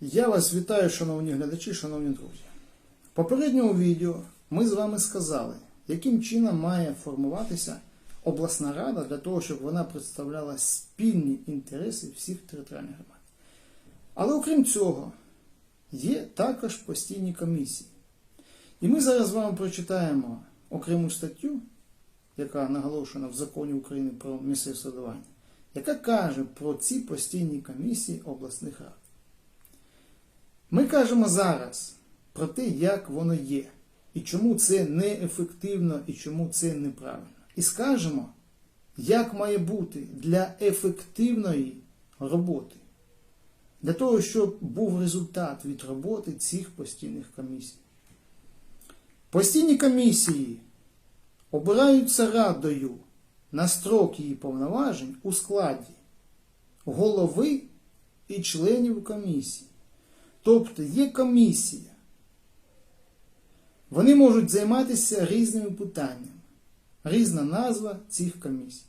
Я вас вітаю, шановні глядачі, шановні друзі. В попередньому відео ми з вами сказали, яким чином має формуватися обласна рада для того, щоб вона представляла спільні інтереси всіх територіальних громад. Але окрім цього, є також постійні комісії. І ми зараз з вами прочитаємо окрему статтю, яка наголошена в законі України про місцеве самоврядування, яка каже про ці постійні комісії обласних рад. Ми кажемо зараз про те, як воно є, і чому це неефективно, і чому це неправильно. І скажемо, як має бути для ефективної роботи, для того, щоб був результат від роботи цих постійних комісій. Постійні комісії обираються радою на строк її повноважень у складі голови і членів комісії. Тобто є комісія. Вони можуть займатися різними питаннями. Різна назва цих комісій.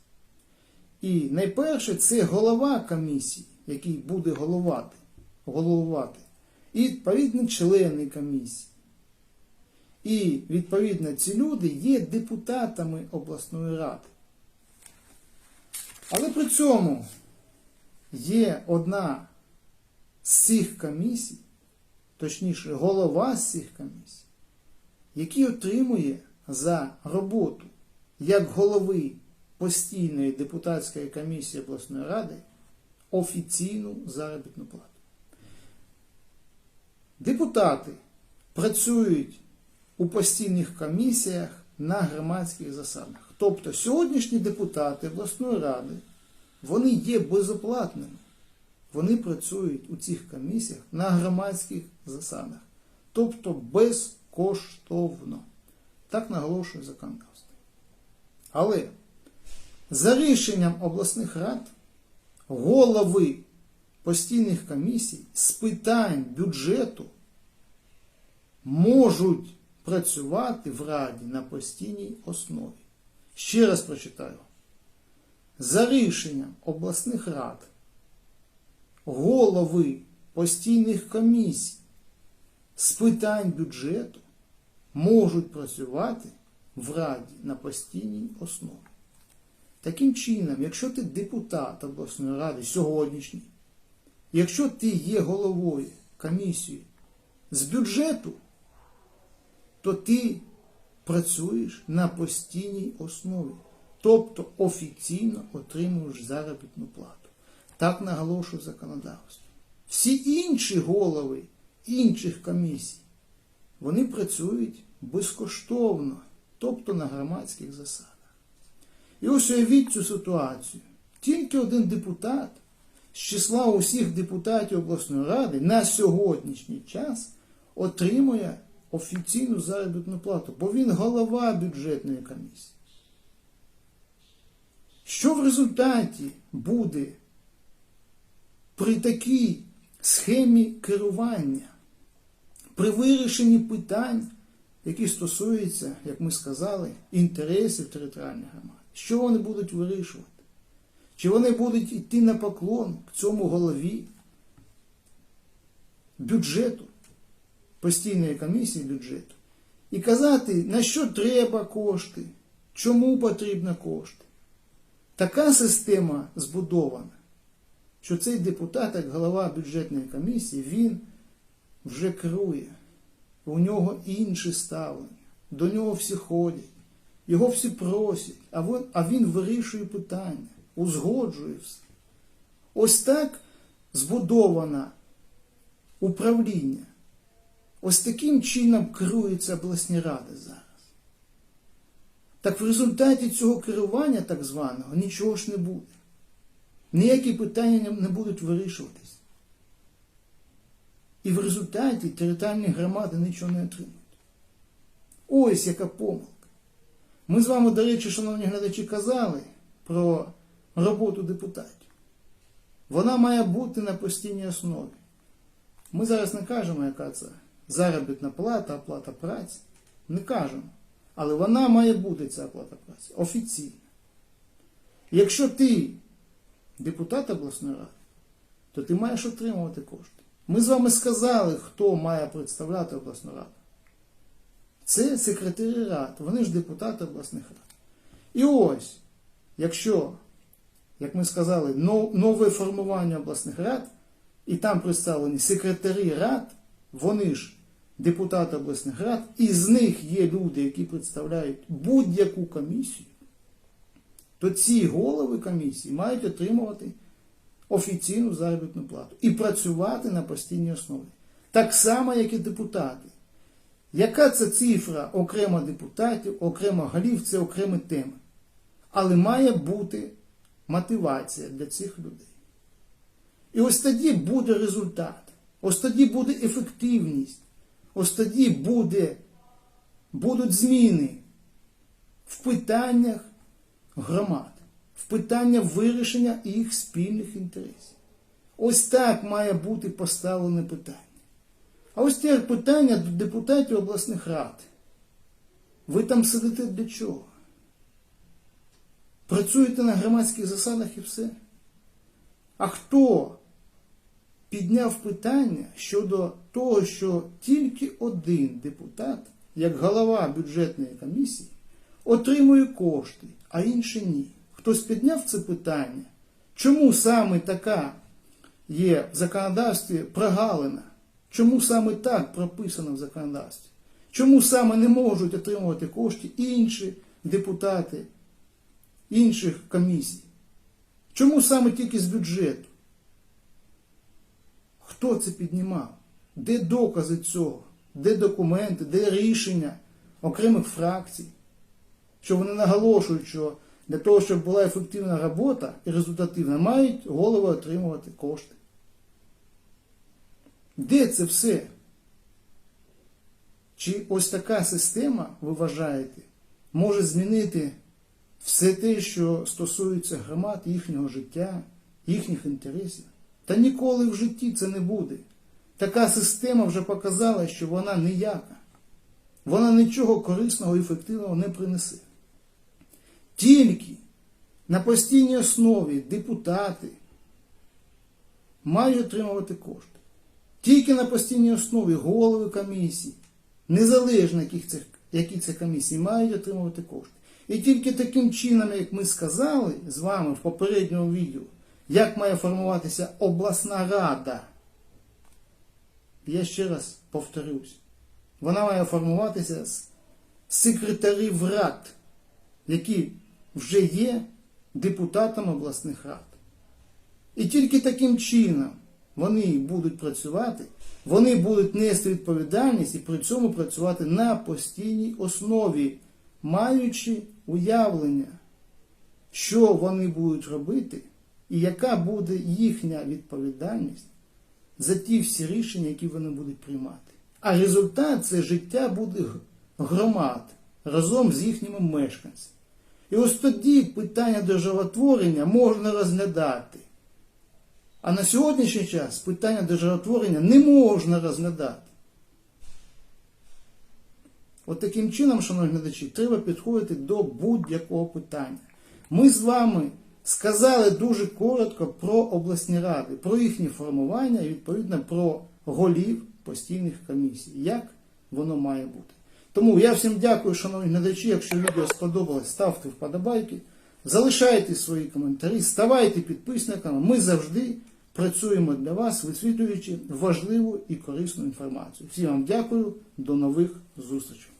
І найперше це голова комісії, який буде головати, головувати. І відповідно члени комісії. І відповідно ці люди є депутатами обласної ради. Але при цьому є одна з цих комісій, точніше, голова з цих комісій, який отримує за роботу як голови постійної депутатської комісії обласної ради офіційну заробітну плату. Депутати працюють у постійних комісіях на громадських засадах. Тобто сьогоднішні депутати обласної ради вони є безоплатними. Вони працюють у цих комісіях на громадських засадах, тобто безкоштовно. Так наголошує законодавство. Але за рішенням обласних рад голови постійних комісій з питань бюджету можуть працювати в Раді на постійній основі. Ще раз прочитаю. За рішенням обласних рад голови постійних комісій з питань бюджету можуть працювати в Раді на постійній основі. Таким чином, якщо ти депутат обласної ради сьогоднішній, якщо ти є головою комісії з бюджету, то ти працюєш на постійній основі, тобто офіційно отримуєш заробітну плату. Так наголошує законодавство. Всі інші голови інших комісій, вони працюють безкоштовно, тобто на громадських засадах. І ось уявіть цю ситуацію. Тільки один депутат з числа усіх депутатів обласної ради на сьогоднішній час отримує офіційну заробітну плату, бо він голова бюджетної комісії. Що в результаті буде при такій схемі керування, при вирішенні питань, які стосуються, як ми сказали, інтересів територіальних громад? Що вони будуть вирішувати? Чи вони будуть йти на поклон к цьому голові бюджету, постійної комісії бюджету, і казати, на що треба кошти, чому потрібні кошти? Така система збудована, що цей депутат, як голова бюджетної комісії, він вже керує. У нього інше ставлення. До нього всі ходять, його всі просять, а він, а він вирішує питання, узгоджує все. Ось так збудоване управління. Ось таким чином керуються обласні ради зараз. Так в результаті цього керування так званого нічого ж не буде. Ніякі питання не будуть вирішуватись. І в результаті територіальні громади нічого не отримують. Ось яка помилка. Ми з вами, до речі, шановні глядачі, казали про роботу депутатів. Вона має бути на постійній основі. Ми зараз не кажемо, яка це заробітна плата, оплата праці. Не кажемо. Але вона має бути ця оплата праці офіційна. Якщо ти депутат обласної ради, то ти маєш отримувати кошти. Ми з вами сказали, хто має представляти обласну раду. Це секретарі рад, вони ж депутати обласних рад. І ось, якщо, як ми сказали, нове формування обласних рад, і там представлені секретарі рад, вони ж депутати обласних рад, і з них є люди, які представляють будь-яку комісію, то ці голови комісії мають отримувати офіційну заробітну плату і працювати на постійній основі. Так само, як і депутати. Яка це цифра окремо депутатів, окремо голів, це окремі теми. Але має бути мотивація для цих людей. І ось тоді буде результат. Ось тоді буде ефективність. Ось тоді буде, будуть зміни в питаннях громад, в питання вирішення їх спільних інтересів. Ось так має бути поставлене питання. А ось тепер питання до депутатів обласних рад. Ви там сидите для чого? Працюєте на громадських засадах і все. А хто підняв питання щодо того, що тільки один депутат, як голова бюджетної комісії, отримує кошти, а інші ні? Хтось підняв це питання? Чому саме така є в законодавстві прогалина? Чому саме так прописано в законодавстві? Чому саме не можуть отримувати кошти інші депутати інших комісій? Чому саме тільки з бюджету? Хто це піднімав? Де докази цього? Де документи, де рішення окремих фракцій? Що вони наголошують, що для того, щоб була ефективна робота і результативна, мають голови отримувати кошти. Де це все? Чи ось така система, ви вважаєте, може змінити все те, що стосується громад, їхнього життя, їхніх інтересів? Та ніколи в житті це не буде. Така система вже показала, що вона ніяка. Вона нічого корисного і ефективного не принесе. Тільки на постійній основі депутати мають отримувати кошти. Тільки на постійній основі голови комісій, незалежно які це комісії, мають отримувати кошти. І тільки таким чином, як ми сказали з вами в попередньому відео, як має формуватися обласна рада, я ще раз повторюсь, вона має формуватися з секретарів рад, які вже є депутатами обласних рад. І тільки таким чином вони будуть працювати, вони будуть нести відповідальність і при цьому працювати на постійній основі, маючи уявлення, що вони будуть робити, і яка буде їхня відповідальність за ті всі рішення, які вони будуть приймати. А результат це життя буде громад разом з їхніми мешканцями. І ось тоді питання державотворення можна розглядати. А на сьогоднішній час питання державотворення не можна розглядати. От таким чином, шановні глядачі, треба підходити до будь-якого питання. Ми з вами сказали дуже коротко про обласні ради, про їхнє формування і відповідно про голів постійних комісій, як воно має бути. Тому я всім дякую, шановні глядачі. Якщо відео сподобалось, ставте вподобайки, залишайте свої коментарі, ставайте підписниками. Ми завжди працюємо для вас, висвітлюючи важливу і корисну інформацію. Всім вам дякую, до нових зустрічей.